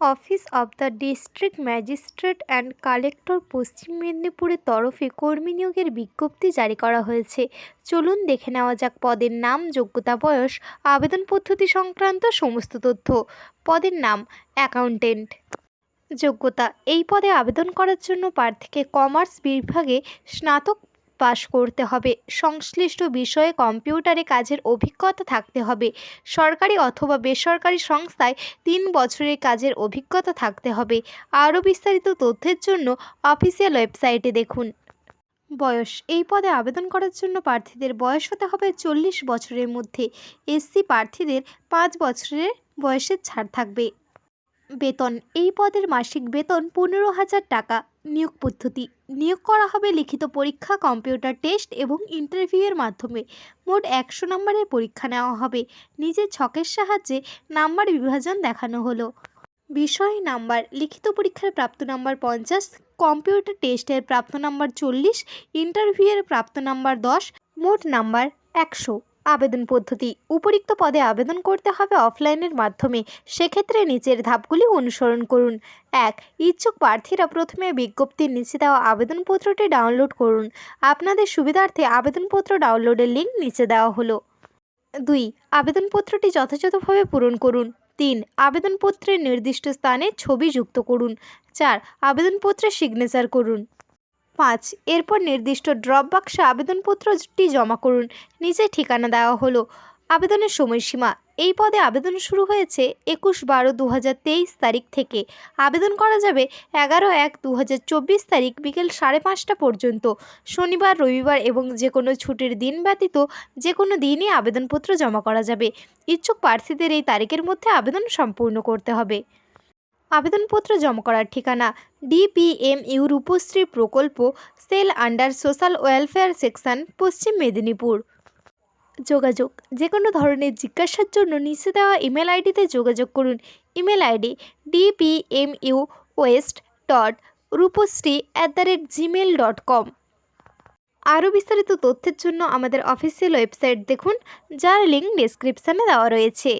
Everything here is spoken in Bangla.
Office of the district magistrate and collector পশ্চিম মেদিনীপুরের তরফে কর্মী নিয়োগের বিজ্ঞপ্তি জারি করা হয়েছে। চলুন দেখে নেওয়া যাক পদের নাম, যোগ্যতা, বয়স, আবেদন পদ্ধতি সংক্রান্ত সমস্ত তথ্য। পদের নাম, অ্যাকাউন্টেন্ট। যোগ্যতা, এই পদে আবেদন করার জন্য প্রার্থীকে কমার্স বিভাগে স্নাতক পাশ করতে হবে। সংশ্লিষ্ট বিষয়ে কম্পিউটারে কাজের অভিজ্ঞতা থাকতে হবে। সরকারি অথবা বেসরকারি সংস্থায় তিন বছরের কাজের অভিজ্ঞতা থাকতে হবে। আরও বিস্তারিত তথ্যের জন্য অফিসিয়াল ওয়েবসাইটে দেখুন। বয়স। এই পদে আবেদন করার জন্য প্রার্থীদের বয়স হতে হবে চল্লিশ বছরের মধ্যে। এসসি প্রার্থীদের পাঁচ বছরের বয়সের ছাড় থাকবে। বেতন। এই পদের মাসিক বেতন পনেরো হাজার টাকা। নিয়োগ পদ্ধতি। নিয়োগ করা হবে লিখিত পরীক্ষা, কম্পিউটার টেস্ট এবং ইন্টারভিউয়ের মাধ্যমে। মোট একশো নম্বরের পরীক্ষা নেওয়া হবে। নিজের ছকের সাহায্যে নাম্বার বিভাজন দেখানো হলো। বিষয় নাম্বার, লিখিত পরীক্ষার প্রাপ্ত নাম্বার পঞ্চাশ, কম্পিউটার টেস্টের প্রাপ্ত নাম্বার চল্লিশ, ইন্টারভিউয়ের প্রাপ্ত নাম্বার দশ, মোট নাম্বার একশো। আবেদন পদ্ধতি। উপরিক্ত পদে আবেদন করতে হবে অফলাইনের মাধ্যমে। সেক্ষেত্রে নিচের ধাপগুলি অনুসরণ করুন। এক, ইচ্ছুক প্রার্থীরা প্রথমে বিজ্ঞপ্তির নিচে দেওয়া আবেদনপত্রটি ডাউনলোড করুন। আপনাদের সুবিধার্থে আবেদনপত্র ডাউনলোডের লিঙ্ক নিচে দেওয়া হলো। দুই, আবেদনপত্রটি যথাযথভাবে পূরণ করুন। তিন, আবেদনপত্রের নির্দিষ্ট স্থানে ছবি যুক্ত করুন। চার আবেদনপত্রে সিগনেচার করুন। পাঁচ। এরপর নির্দিষ্ট ড্রপ বাক্সে আবেদনপত্রটি জমা করুন। নিচে ঠিকানা দেওয়া হলো আবেদনের সময়সীমা। এই পদে আবেদন শুরু হয়েছে একুশ বারো দু তারিখ থেকে। আবেদন করা যাবে এগারো এক দু তারিখ বিকেল সাড়ে পাঁচটা পর্যন্ত। শনিবার, রবিবার এবং যে কোনো ছুটির দিন ব্যতীত যে কোনো দিনই আবেদনপত্র জমা করা যাবে। ইচ্ছুক প্রার্থীদের এই তারিখের মধ্যে আবেদন সম্পূর্ণ করতে হবে। আবেদনপত্র জমা করার ঠিকানা ডিপিএমইউ রূপশ্রী প্রকল্প, cell under social welfare section, Paschim Medinipur. যোগাযোগ যে কোনো ধরনের জিজ্ঞাসার জন্য নিচে দেওয়া ইমেল আইডিতে যোগাযোগ করুন। Email ID DPMU west dot Rupashree at the rate gmail dot com. আরও বিস্তারিত তথ্যের জন্য আমাদের অফিসিয়াল ওয়েবসাইট দেখুন, যার লিঙ্ক ডিসক্রিপশানে দেওয়া রয়েছে।